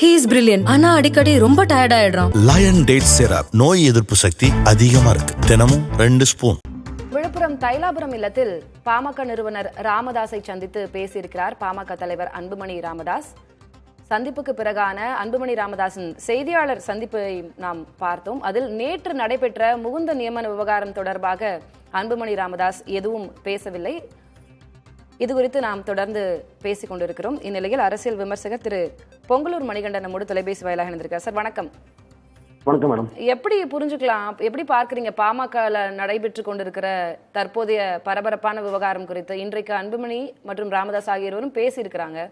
He is brilliant ஆனா அடிக்கடி ரொம்ப டயர்ட் ஆயிடுறான். லயன் டேட் சிரப் நோய் எதிர்ப்பு சக்தி அதிகமா இருக்கு. தினமும் ரெண்டு ஸ்பூன் விழுப்புரம் தைலாபுரம் இல்லத்தில் பாமக நிறுவனர் ராமதாஸை சந்தித்து பேசியிருக்கிறார் பாமக தலைவர் அன்புமணி ராமதாஸ். சந்திப்புக்கு பிறகான அன்புமணி ராமதாஸின் செய்தியாளர் சந்திப்பை நாம் பார்த்தோம். அதில் நேற்று நடைபெற்ற முகுந்த நியமன விவகாரம் தொடர்பாக அன்புமணி ராமதாஸ் எதுவும் பேசவில்லை. இது குறித்து நாம் தொடர்ந்து பேசிக் கொண்டிருக்கிறோம். இந்நிலையில் அரசியல் விமர்சகர் திரு பொங்கலூர் மணிகண்டன் நம்மோடு தொலைபேசி வாயிலாக இணைந்திருக்கார் சார் வணக்கம். வணக்கம் மேடம். எப்படி புரிஞ்சுக்கலாம்? எப்படி பார்க்கறீங்க? பாமகல நடைபெற்று கொண்டிருக்கிற தற்போதைய பரபரப்பான விவகாரம் குறித்து இன்றைக்கு அன்புமணி மற்றும் ராமதாஸ் ஆகியோரும் பேசியிருக்கிறாங்க.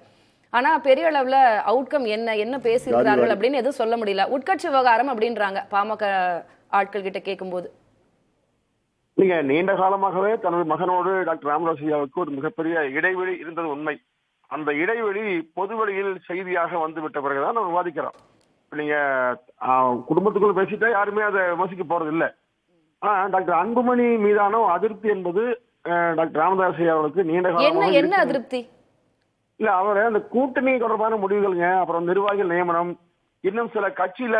ஆனா பெரிய அளவுல அவுட்கம் என்ன? என்ன பேசியிருக்கிறார்கள் அப்படின்னு எதுவும் சொல்ல முடியல. உட்கட்சி விவகாரம் அப்படின்றாங்க பாமக ஆட்கள் கிட்ட கேட்கும்போது. நீங்க நீண்ட காலமாகவே தனது மகனோடு டாக்டர் ராமதாஸ் ஐயாவுக்கு ஒரு மிகப்பெரிய இடைவெளி இருந்தது உண்மை. அந்த இடைவெளி பொதுவெளியில் செய்தியாக வந்து விட்ட பிறகுதான் நம்ம விவாதிக்கிறோம். நீங்க குடும்பத்துக்குள்ள பேசிட்டா யாருமே அதை விமர்சிக்க போறது இல்ல. ஆனா டாக்டர் அன்புமணி மீதான அதிருப்தி என்பது டாக்டர் ராமதாஸ் ஐயா அவர்களுக்கு நீண்ட காலமாக என்ன. அதிருப்தி? இல்ல அவர் அந்த கூட்டணி தொடர்பான முடிவுகள்ங்க அப்புறம் நிர்வாகிகள் நியமனம் இன்னும் சில கட்சியில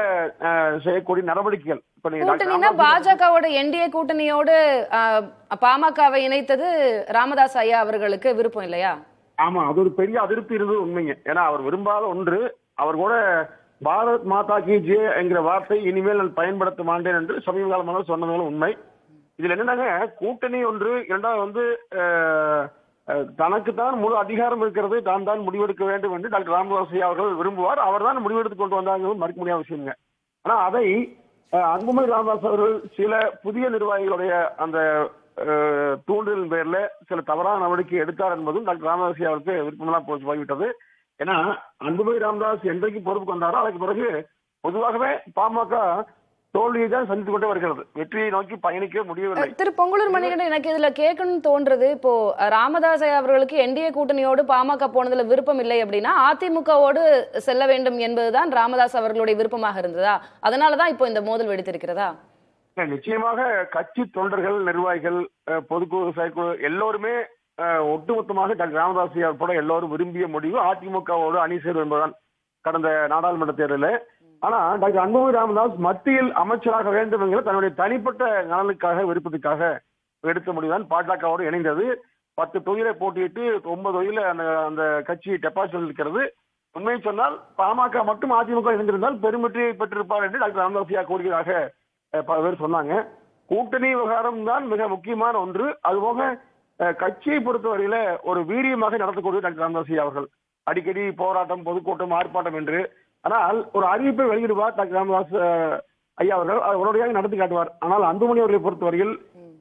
செய்யக்கூடிய நடவடிக்கைகள். கூட்டணினா பாஜகவோட என்டிஏ கூட்டணியோடு பாமகவை இணைத்தது ராமதாஸ் ஐயா அவர்களுக்கு விருப்பம் இல்லையா? ஆமா அது ஒரு பெரிய அதிருப்தி இருந்தது உண்மைங்க. ஏன்னா அவர் விரும்பாத ஒன்று அவர் கூட பாரத் மாதா கி ஜே என்கிற வார்த்தை இனிமேல் நான் பயன்படுத்த மாட்டேன் என்று சமீப காலமாக சொன்னதும் உண்மை. இதுல என்னன்னாங்க கூட்டணி ஒன்று இரண்டாவது வந்து அஹ், தனக்குத்தான் முழு அதிகாரம் இருக்கிறது தான் தான் முடிவெடுக்க வேண்டும் என்று டாக்டர் ராமதாஸ் ஐயா அவர்கள் விரும்புவார். அவர் தான் முடிவெடுத்து கொண்டு வந்தாங்க மறுக்க முடியாத விஷயங்க ஆனா அதை அன்புமணி ராமதாஸ் அவர்கள் சில புதிய நிர்வாகிகளுடைய அந்த தூண்டலின் தூண்டுதலின் பேர்ல சில தவறான நடவடிக்கை எடுத்தார் என்பதும் டாக்டர் ராமதாஸ் அவருக்கு விருப்பமெல்லாம் போய்விட்டது. ஏன்னா அன்புமணி ராமதாஸ் என்றைக்கு பொறுப்புக்கு வந்தாரோ அதுக்கு பிறகு பொதுவாகவே பாமக தோல்வியை தான் சந்தித்துக் கொண்டே வருகிறது. வெற்றியை நோக்கி பயணிக்க முடியவில்லை. திரு பொங்கலூர் மணிகண்டன் எனக்கு இதுல கேட்கணும்னு தோன்றது இப்போ ராமதாஸ் ஐயா அவர்களுக்கு என்டிஏ கூட்டணியோடு பாமக போனதுல விருப்பம் இல்லை அப்படின்னா அதிமுகவோடு செல்ல வேண்டும் என்பதுதான் ராமதாஸ் அவர்களுடைய விருப்பமாக இருந்ததா? அதனாலதான் இப்போ இந்த மோதல் வெடித்திருக்கிறதா? நிச்சயமாக கட்சி தொண்டர்கள் நிர்வாகிகள் பொதுக்குழு செயற்குழு எல்லோருமே ஒட்டுமொத்தமாக ராமதாஸ் உட்பட எல்லோரும் விரும்பிய முடிவு அதிமுகவோடு அணி சேரும் என்பதுதான் கடந்த நாடாளுமன்ற தேர்தலில். ஆனா டாக்டர் அன்புமணி ராமதாஸ் மத்தியில் அமைச்சராக வேண்டும் என்கிற தன்னுடைய தனிப்பட்ட நலனுக்காக விருப்பத்துக்காக எடுத்த முடிவுதான் பாஜகவோடு இணைந்தது. பத்து தொகுதியில போட்டியிட்டு ஒன்பது தொகுதியில அந்த அந்த கட்சி டெபாசிட் இருக்கிறது. உண்மையை சொன்னால் பாமக மட்டும் அதிமுக இணைந்திருந்தால் பெருமெற்றியை பெற்றிருப்பார் என்று டாக்டர் ராமதாசியா ஐயா பல பேர் சொன்னாங்க. கூட்டணி விவகாரம் தான் மிக முக்கியமான ஒன்று. அதுபோக கட்சியை பொறுத்தவரையில ஒரு வீரியமாக நடத்தக்கூடிய டாக்டர் ராமதாசி அவர்கள். அடிக்கடி போராட்டம் பொதுக்கூட்டம் ஆர்ப்பாட்டம் என்று ஆனால் ஒரு அறிவிப்பை வெளியிடுவார் டாக்டர் ராமதாஸ் ஐயா அவர்கள் அதை உடனடியாக நடத்தி காட்டுவார் ஆனால் அன்புமணி அவர்களை பொறுத்தவரையில்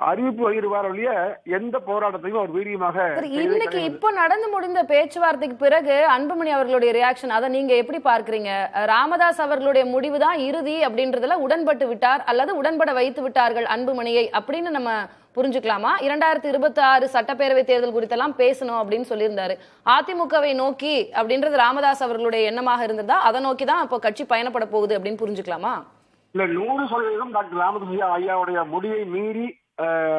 அறிவிப்பு வெளியிடுவார் ஒழிய எந்த போராட்டத்தையும் அவர் வீரியமாக இன்னைக்கு. இப்போ நடந்து முடிந்த பேச்சுவார்த்தைக்கு பிறகு அன்புமணி அவர்களுடைய ரியாக்ஷன் அதை நீங்க எப்படி பார்க்கறீங்க ராமதாஸ் அவர்களுடைய முடிவு தான் இறுதி அப்படின்றதுல உடன்பட்டு விட்டார் அல்லது உடன்பட வைத்து விட்டார்கள் அன்புமணியை அப்படின்னு நம்ம புரிஞ்சுக்கலாமா? இரண்டாயிரத்தி இருபத்தி ஆறு சட்டப்பேரவை தேர்தல் குறித்தெல்லாம் பேசணும் அப்படின்னு சொல்லியிருந்தாரு. அதிமுகவை நோக்கி அப்படின்றது ராமதாஸ் அவர்களுடைய எண்ணமாக இருந்ததா? அதை நோக்கி தான் இப்போ கட்சி பயணப்பட போகுது அப்படின்னு புரிஞ்சுக்கலாமா? இல்ல நூறு சதவீதம் டாக்டர் ராமதாஸ் ஐயா ஐயாவுடைய முடிவை மீறி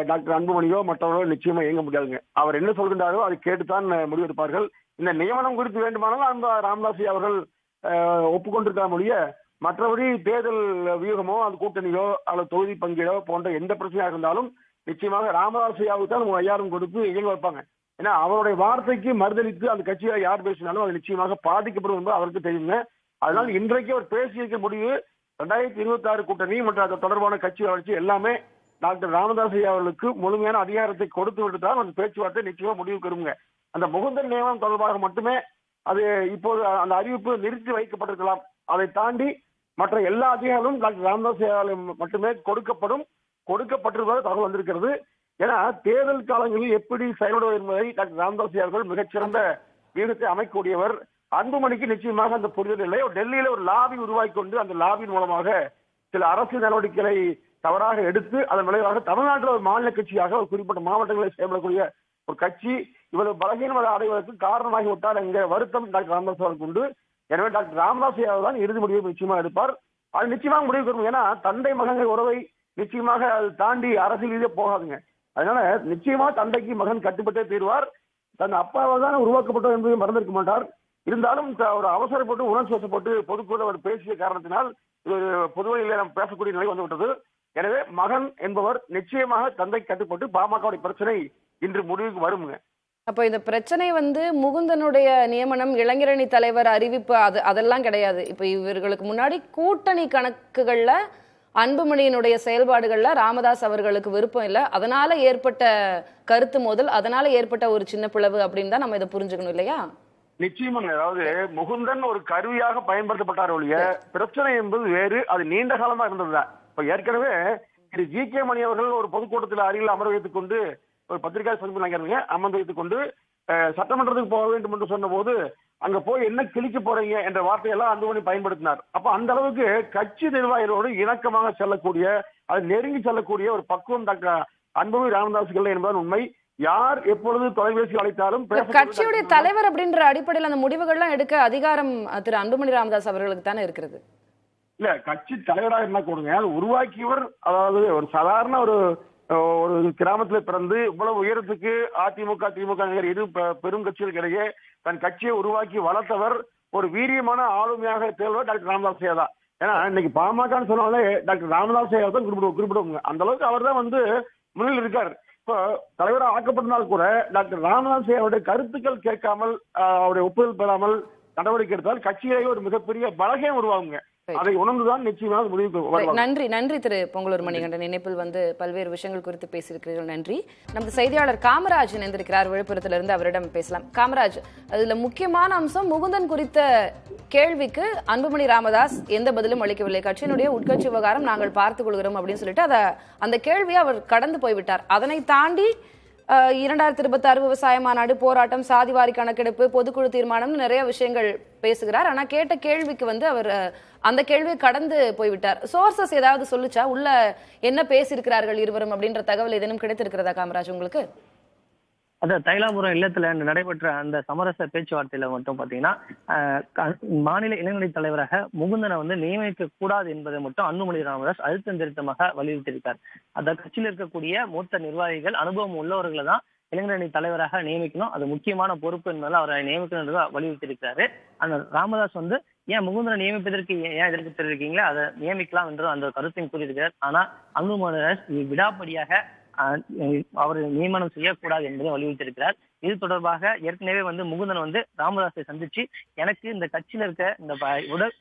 டாக்டர் அன்புமணியோ மற்றவர்களோ நிச்சயமா இயங்க முடியாதுங்க. அவர் என்ன சொல்கின்றாரோ அதை கேட்டுத்தான் முடிவெடுப்பார்கள். இந்த நியமனம் குறித்து வேண்டுமானாலும் அந்த ராமதாஸ் ஐயா அவர்கள் அஹ், ஒப்புக்கொண்டிருக்காம மொழிய மற்றபடி தேர்தல் வியூகமோ அது கூட்டணியோ அல்லது தொகுதி பங்கீடோ போன்ற எந்த பிரச்சனையாக இருந்தாலும் நிச்சயமாக ராமதாஸ் ஐயாவுக்கு தான் உங்க ஐயாயிரம் கொடுத்து இயங்க வைப்பாங்க. ஏன்னா அவருடைய வார்த்தைக்கு மறுதளித்து அந்த கட்சியாக யார் பேசினாலும் அது நிச்சயமாக பாதிக்கப்படும் என்பது அவருக்கு தெரியுங்க. அதனால் இன்றைக்கு அவர் பேசியிருக்க முடிவு ரெண்டாயிரத்தி இருபத்தி ஆறு கூட்டணி மற்றும் அது தொடர்பான கட்சி வளர்ச்சி எல்லாமே டாக்டர் ராமதாஸ் ஐயா அவர்களுக்கு முழுமையான அதிகாரத்தை கொடுத்து விட்டுதான் அந்த பேச்சுவார்த்தை நிச்சயமா முடிவுக்கு வருங்க அந்த முகுந்தன் நியமனம் தொடர்பாக மட்டுமே அது இப்போது அந்த அறிவிப்பு நிறுத்தி வைக்கப்பட்டிருக்கலாம். அதை தாண்டி மற்ற எல்லா அதிகாரங்களும் டாக்டர் ராமதாஸ் ஐயாவால் மட்டுமே கொடுக்கப்படும். கொடுக்கப்பட்டிருப்பதாக தகவல் வந்திருக்கிறது. ஏன்னா தேர்தல் காலங்களில் எப்படி செயல்படுவது என்பதை டாக்டர் ராமதாஸ் அவர்கள் மிகச்சிறந்த வீடத்தை அமைக்கக்கூடியவர். அன்புமணிக்கு நிச்சயமாக அந்த புரிதல் இல்லை. ஒரு டெல்லியில ஒரு லாபி உருவாக்கி கொண்டு அந்த லாபியின் மூலமாக சில அரசு நடவடிக்கைகளை தவறாக எடுத்து அதன் விளைவாக தமிழ்நாட்டில் ஒரு மாநில கட்சியாக ஒரு குறிப்பிட்ட மாவட்டங்களில் செயல்படக்கூடிய ஒரு கட்சி இவ்வளவு பலகீனமாக அடைவதற்கு காரணமாகி விட்டார் என்கிற வருத்தம் டாக்டர் ராமதாஸ் அவருக்கு உண்டு. எனவே டாக்டர் ராமதாஸ் யாதவ் தான் இறுதி முடிவை நிச்சயமாக எடுப்பார். அது நிச்சயமாக முடிவு வரும் ஏன்னா தந்தை மகன்கள் உறவை நிச்சயமாக அது தாண்டி அரசியல் ரீதியா போகாதுங்க. அதனால நிச்சயமா தந்தைக்கு மகன் கட்டுப்பட்டே தீர்வார் தன் அப்பாவால் தான் உருவாக்கப்பட்டது என்பதை மறந்திருக்க மாட்டார். இருந்தாலும் ஒரு அவசரப்பட்டு உணர்ச்சி பொதுக்குழு அவர் பேசிய காரணத்தினால் இது ஒரு பொதுவெளியில நாம் பேசக்கூடிய நிலை வந்துவிட்டது. எனவே மகன் என்பவர் நிச்சயமாக தந்தை கட்டுப்பட்டு பாமகவுடைய பிரச்சனை இன்று முடிவுக்கு வருமுங்க அப்போ இந்த பிரச்சனை வந்து முகுந்தனுடைய நியமனம் இளைஞரணி தலைவர் அறிவிப்பு அது அதெல்லாம் கிடையாது. இப்ப இவர்களுக்கு முன்னாடி கூட்டணி கணக்குகள்ல அன்புமணியினுடைய செயல்பாடுகள்ல ராமதாஸ் அவர்களுக்கு விருப்பம் இல்லை. அதனால ஏற்பட்ட கருத்து மோதல் அதனால ஏற்பட்ட ஒரு சின்ன பிளவு அப்படின்னு தான் நம்ம இதை புரிஞ்சுக்கணும் இல்லையா? நிச்சயமாங்க. அதாவது முகுந்தன் ஒரு கருவியாக பயன்படுத்தப்பட்டார் ஒழிய பிரச்சனை என்பது வேறு அது நீண்ட காலமா இருந்ததுதான். இப்ப ஏற்கனவே திரு ஜி கே மணி அவர்கள் ஒரு பொதுக்கூட்டத்தில் அருகில் அமர வைத்துக் கொண்டு ஒரு பத்திரிகை சந்திப்பு நகருங்க அமர்ந்து வைத்துக் கொண்டு சட்டமன்றத்துக்கு போக வேண்டும் என்று சொன்ன போது அங்க போய் என்ன கிழிக்க போறீங்க என்ற வார்த்தையெல்லாம் அன்புமணி பயன்படுத்தினார். அப்ப அந்த அளவுக்கு கட்சி நிர்வாகிகளோடு இணக்கமாக செல்லக்கூடிய அது நெருங்கி செல்லக்கூடிய ஒரு பக்குவம் டாக்டர் அன்புமணி ராமதாஸ் இல்லை என்பது உண்மை. யார் எப்பொழுது தொலைபேசி அழைத்தாலும் கட்சியுடைய தலைவர் அப்படின்ற அடிப்படையில் அந்த முடிவுகள்லாம் எடுக்க அதிகாரம் திரு அன்புமணி ராமதாஸ் அவர்களுக்கு தானே இருக்கிறது? இல்ல கட்சி தலைவராக இருந்தா கொடுங்க. உருவாக்கியவர் அதாவது ஒரு சாதாரண ஒரு ஒரு கிராமத்துல பிறந்து இவ்வளவு உயரத்துக்கு அதிமுக திமுக இரு பெரும் கட்சிகளுக்கிடையே தன் கட்சியை உருவாக்கி வளர்த்தவர் ஒரு வீரியமான ஆளுமையாக தேர்வர் டாக்டர் ராமதாஸ் ஐயா தான். ஏன்னா இன்னைக்கு பாமகன்னு சொன்னாலே டாக்டர் ராமதாஸ் ஐயா தான் குறிப்பிடுவோம் குறிப்பிடுவோங்க. அந்த அளவுக்கு அவர் தான் வந்து முன்னில் இருக்கார். இப்போ தலைவராக ஆக்கப்பட்டிருந்தால் கூட டாக்டர் ராமதாஸ் ஐயாவுடைய கருத்துக்கள் கேட்காமல் அவருடைய ஒப்புதல் பெறாமல் நடவடிக்கை எடுத்தால் கட்சியிலேயே ஒரு மிகப்பெரிய பலகையும் உருவாகுங்க. அதை உணர்ந்துதான் நிச்சயமாக முடிவுக்கு நன்றி நன்றி திரு பொங்கலூர் மணிகண்டன். இணைப்பில் வந்து பல்வேறு விஷயங்கள் குறித்து பேசியிருக்கிறீர்கள். நன்றி. நமது செய்தியாளர் காமராஜ் இணைந்திருக்கிறார். விழுப்புரத்திலிருந்து அவரிடம் பேசலாம். காமராஜ் அதுல முக்கியமான அம்சம் முகுந்தன் குறித்த கேள்விக்கு அன்புமணி ராமதாஸ் எந்த பதிலும் அளிக்கவில்லை. கட்சியினுடைய உட்கட்சி விவகாரம் நாங்கள் பார்த்துக் கொள்கிறோம் அப்படின்னு சொல்லிட்டு அத அந்த கேள்வியை அவர் கடந்து போய்விட்டார். அதனை தாண்டி இரண்டாயிரத்தி இருபத்தி ஆறு விவசாய மாநாடு போராட்டம் சாதிவாரி கணக்கெடுப்பு பொதுக்குழு தீர்மானம்னு நிறைய விஷயங்கள் பேசுகிறார். ஆனா கேட்ட கேள்விக்கு வந்து அவர் அந்த கேள்வியை கடந்து போய்விட்டார். சோர்சஸ் ஏதாவது சொல்லுச்சா? உள்ள என்ன பேசியிருக்கிறார்கள் இருவரும் அப்படின்ற தகவல் ஏதேனும் கிடைத்திருக்கிறதா காமராஜ் உங்களுக்கு? அதான் தைலாபுரம் இல்லத்துல நடைபெற்ற அந்த சமரச பேச்சுவார்த்தையில மட்டும் பாத்தீங்கன்னா மாநில இளைஞரணி தலைவராக முகுந்தனை வந்து நியமிக்க கூடாது என்பதை மட்டும் அன்புமணி ராமதாஸ் அழுத்தம் திருத்தமாக வலியுறுத்தியிருக்கார். அந்த கட்சியில் இருக்கக்கூடிய மூத்த நிர்வாகிகள் அனுபவம் உள்ளவர்களை தான் இளைஞரணி தலைவராக நியமிக்கணும். அது முக்கியமான பொறுப்பு என்பதால் அவரை நியமிக்கணும் வலியுறுத்தியிருக்காரு அந்த ராமதாஸ் வந்து ஏன் முகுந்தனை நியமிப்பதற்கு ஏன் எதிர்ப்பு தெரிவிக்கீங்களா அதை நியமிக்கலாம் என்று அந்த கருத்தையும் கூறியிருக்கிறார். ஆனா அன்புமணி ராமதாஸ் விடாப்படியாக அவர் நியமனம் செய்யக்கூடாது என்பதை வலியுறுத்தியிருக்கிறார். இது தொடர்பாக ஏற்கனவே வந்து முகுந்தன் வந்து ராமதாஸை சந்திச்சு எனக்கு இந்த கட்சியில இருக்க இந்த உடல்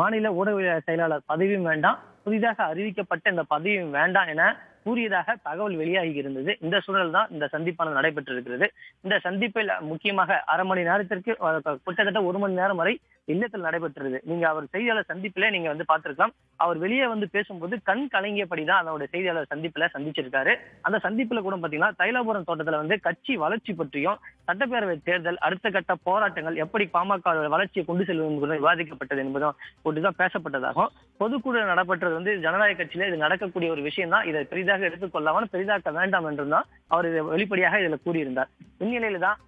மாநில ஊடக செயலாளர் பதவியும் வேண்டாம் புதிதாக அறிவிக்கப்பட்ட இந்த பதவியும் வேண்டாம் என கூறியதாக தகவல் வெளியாகி இருந்தது. இந்த சூழல் தான் இந்த சந்திப்பானது நடைபெற்றிருக்கிறது. இந்த சந்திப்பில் முக்கியமாக அரை மணி நேரத்திற்கு கிட்டத்தட்ட ஒரு மணி நேரம் வரை இல்லத்தில் நடைபெற்றது. நீங்க அவர் செய்தியாளர் சந்திப்புல நீங்க வந்து பார்த்திருக்கலாம். அவர் வெளியே வந்து பேசும்போது கண் கலங்கியபடிதான் அதனுடைய அதோட செய்தியாளர் சந்திப்புல சந்திச்சிருக்காரு. அந்த சந்திப்புல கூட பாத்தீங்கன்னா தைலாபுரம் தோட்டத்துல வந்து கட்சி வளர்ச்சி பற்றியும் சட்டப்பேரவை தேர்தல் அடுத்த கட்ட போராட்டங்கள் எப்படி பாமக வளர்ச்சியை கொண்டு செல்வது என்பதும் விவாதிக்கப்பட்டது என்பதும் ஒட்டுதான் பேசப்பட்டதாகும். பொதுக்குழு நடைபெற்றது வந்து ஜனநாயக கட்சியில இது நடக்கக்கூடிய ஒரு விஷயம் தான். இதை பெரிதாக எடுத்துக்கொள்ளாமல் பெரிதாக்க வேண்டாம் என்றும் தான் அவர் இதை வெளிப்படையாக இதுல கூறியிருந்தார். இந்நிலையில தான்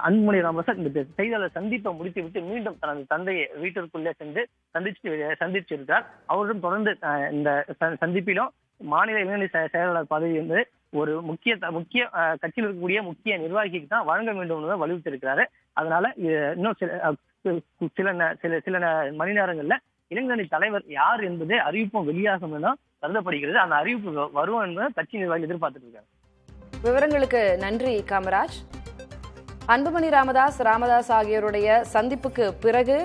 அன்புமணி ராமதாஸ் இந்த செய்தியாளர் சந்திப்பை முடித்து விட்டு மீண்டும் தனது தந்தையை வீட்டிற்குள்ளே சென்று சந்திச்சு சந்திச்சிருக்கார் அவருடன் தொடர்ந்து இந்த சந்திப்பிலும் மாநில இளைஞர் செ- செயலாளர் பதவி வந்து ஒரு முக்கிய முக்கிய கட்சியில் இருக்கக்கூடிய முக்கிய நிர்வாகிக்கு தான் வழங்க வேண்டும் என்று வலியுறுத்தியிருக்கிறாரு. அதனால இன்னும் சில சில சில சில மணி நேரங்கள்ல இளைஞரணி தலைவர் யார் என்பது அறிவிப்பும் வெளியாகும் என கருதப்படுகிறது. அந்த அறிவிப்பு வரும் என்பதை கட்சி நிர்வாகிகள் எதிர்பார்த்துட்டு இருக்காங்க. விவரங்களுக்கு நன்றி காமராஜ். அன்புமணி ராமதாஸ் ராமதாஸ் ஆகியோருடைய சந்திப்புக்கு பிறகு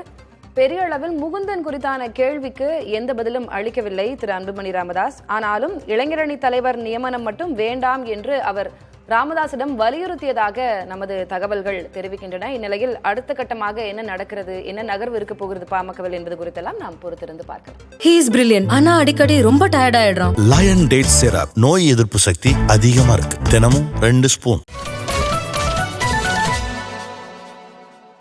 பெரிய அளவில் முகுந்தன் குறித்தான கேள்விக்கு எந்த பதிலும் அளிக்கவில்லை திரு அன்புமணி ராமதாஸ். ஆனாலும் இளைஞரணி தலைவர் நியமனம் மட்டும் வேண்டாம் என்று அவர் ராமதாசிடம் வலியுறுத்தியதாக நமது தகவல்கள் தெரிவிக்கின்றன. இந்நிலையில் அடுத்த கட்டமாக என்ன நடக்கிறது என்ன நகர்வு இருக்க போகிறது பாமகவில் என்பது குறித்தெல்லாம் நாம் பொறுத்திருந்து பார்க்கலாம். ஹீ இஸ் பிரில்லியன்ட் ஆனா அடிக்கடி ரொம்ப டயர்ட் ஆயிடுறான். லயன் டேட் சிரப் நோய் எதிர்ப்பு சக்தி அதிகமா இருக்கு. தினமும் ரெண்டு ஸ்பூன்